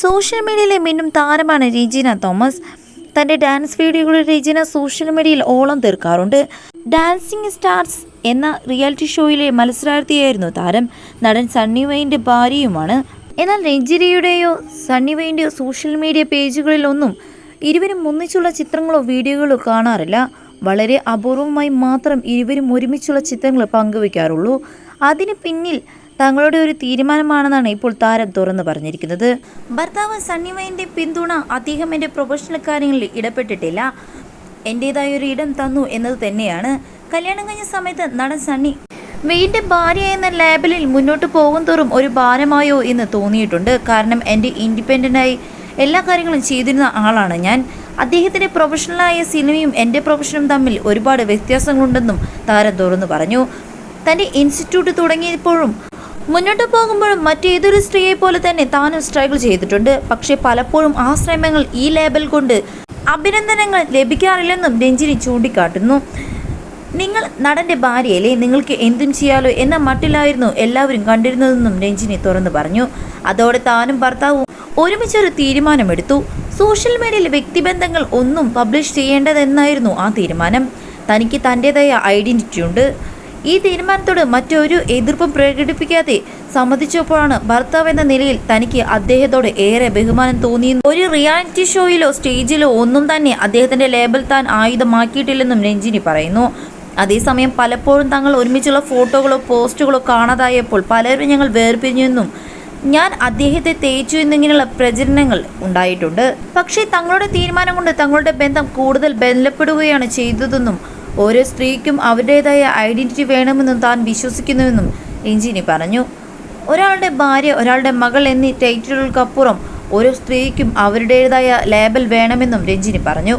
Social മീഡിയയിലെ മിന്നും താരമാണ് രജീന തോമസ്. തന്റെ ഡാൻസ് വീഡിയോകളിൽ രജീന സോഷ്യൽ മീഡിയയിൽ ഓളം തീർക്കാറുണ്ട്. ഡാൻസിങ് സ്റ്റാർസ് എന്ന റിയാലിറ്റി ഷോയിലെ മത്സരാർത്ഥിയായിരുന്നു താരം. നടൻ സണ്ണി വൈന്റെ ഭാര്യയുമാണ്. എന്നാൽ രഞ്ജിനിയുടെയോ സണ്ണി വൈന്റെയോ സോഷ്യൽ മീഡിയ പേജുകളിലൊന്നും ഇരുവരും ഒന്നിച്ചുള്ള ചിത്രങ്ങളോ വീഡിയോകളോ കാണാറില്ല. വളരെ അപൂർവമായി മാത്രം ഇരുവരും ഒരുമിച്ചുള്ള ചിത്രങ്ങൾ പങ്കുവയ്ക്കാറുള്ളൂ അതിന് പിന്നിൽ തങ്ങളുടെ ഒരു തീരുമാനമാണെന്നാണ് ഇപ്പോൾ താരം തുറന്നു പറഞ്ഞിരിക്കുന്നത്. ഭർത്താവ് സണ്ണി പിന്തുണ അദ്ദേഹം എന്റെ പ്രൊഫഷണൽ കാര്യങ്ങളിൽ ഇടപെട്ടിട്ടില്ല. എന്റേതായ ഒരു ഇടം തന്നു എന്നത് തന്നെയാണ്. കല്യാണം കഴിഞ്ഞ സമയത്ത് നടൻ സണ്ണി വെയിന്റെ ഭാര്യ എന്ന ലേബലിൽ മുന്നോട്ട് പോകും തോറും ഒരു ഭാരമായോ എന്ന് തോന്നിയിട്ടുണ്ട്. കാരണം എന്റെ ഇൻഡിപെൻഡന്റായി എല്ലാ കാര്യങ്ങളും ചെയ്തിരുന്ന ആളാണ് ഞാൻ. അദ്ദേഹത്തിന്റെ പ്രൊഫഷണലായ സിനിമയും എന്റെ പ്രൊഫഷനും തമ്മിൽ ഒരുപാട് വ്യത്യാസങ്ങളുണ്ടെന്നും താരം തുറന്നു പറഞ്ഞു. തന്റെ ഇൻസ്റ്റിറ്റ്യൂട്ട് തുടങ്ങിയപ്പോഴും മുന്നോട്ട് പോകുമ്പോഴും മറ്റേതൊരു സ്ത്രീയെ പോലെ തന്നെ താനും സ്ട്രഗിൾ ചെയ്തിട്ടുണ്ട്. പക്ഷേ പലപ്പോഴും ആ ശ്രമങ്ങൾ ഈ ലേബൽ കൊണ്ട് അഭിനന്ദനങ്ങൾ ലഭിക്കാറില്ലെന്നും രഞ്ജിനി ചൂണ്ടിക്കാട്ടുന്നു. നിങ്ങൾ നടന്റെ ഭാര്യയല്ലേ? നിങ്ങൾക്ക് എന്തും ചെയ്യാലോ എന്ന മട്ടിലായിരുന്നു എല്ലാവരും കണ്ടിരുന്നതെന്നും രഞ്ജിനി തുറന്നു പറഞ്ഞു. അതോടെ താനും ഭർത്താവും ഒരുമിച്ചൊരു തീരുമാനമെടുത്തു. സോഷ്യൽ മീഡിയയിൽ വ്യക്തിബന്ധങ്ങൾ ഒന്നും പബ്ലിഷ് ചെയ്യേണ്ടതെന്നായിരുന്നു ആ തീരുമാനം. തനിക്ക് തന്റെതായ ഐഡന്റിറ്റി ഉണ്ട്. ഈ തീരുമാനത്തോട് മറ്റൊരു എതിർപ്പും പ്രകടിപ്പിക്കാതെ സമ്മതിച്ചപ്പോഴാണ് ഭർത്താവ് എന്ന നിലയിൽ തനിക്ക് അദ്ദേഹത്തോട് ഏറെ ബഹുമാനം തോന്നി ഒരു റിയാലിറ്റി ഷോയിലോ സ്റ്റേജിലോ ഒന്നും തന്നെ അദ്ദേഹത്തിന്റെ ലേബൽ താൻ ആയുധമാക്കിയിട്ടില്ലെന്നും രഞ്ജിനി പറയുന്നു. അതേസമയം പലപ്പോഴും തങ്ങൾ ഒരുമിച്ചുള്ള ഫോട്ടോകളോ പോസ്റ്റുകളോ കാണാതായപ്പോൾ പലരും ഞങ്ങൾ വേർപിരിഞ്ഞെന്നും ഞാൻ അദ്ദേഹത്തെ തേച്ചു എന്നിങ്ങനെയുള്ള പ്രചരണങ്ങൾ ഉണ്ടായിട്ടുണ്ട്. പക്ഷേ തങ്ങളുടെ തീരുമാനം കൊണ്ട് തങ്ങളുടെ ബന്ധം കൂടുതൽ ബലപ്പെടുകയാണ് ചെയ്തതെന്നും ഓരോ സ്ത്രീക്കും അവരുടേതായ ഐഡന്റിറ്റി വേണമെന്നും താൻ വിശ്വസിക്കുന്നുവെന്നും എഞ്ചിനി പറഞ്ഞു. ഒരാളുടെ ഭാര്യ ഒരാളുടെ മകൾ എന്നീ ടൈറ്റിലുകൾക്കപ്പുറം ഓരോ സ്ത്രീക്കും അവരുടേതായ ലേബൽ വേണമെന്നും രഞ്ജിനി പറഞ്ഞു.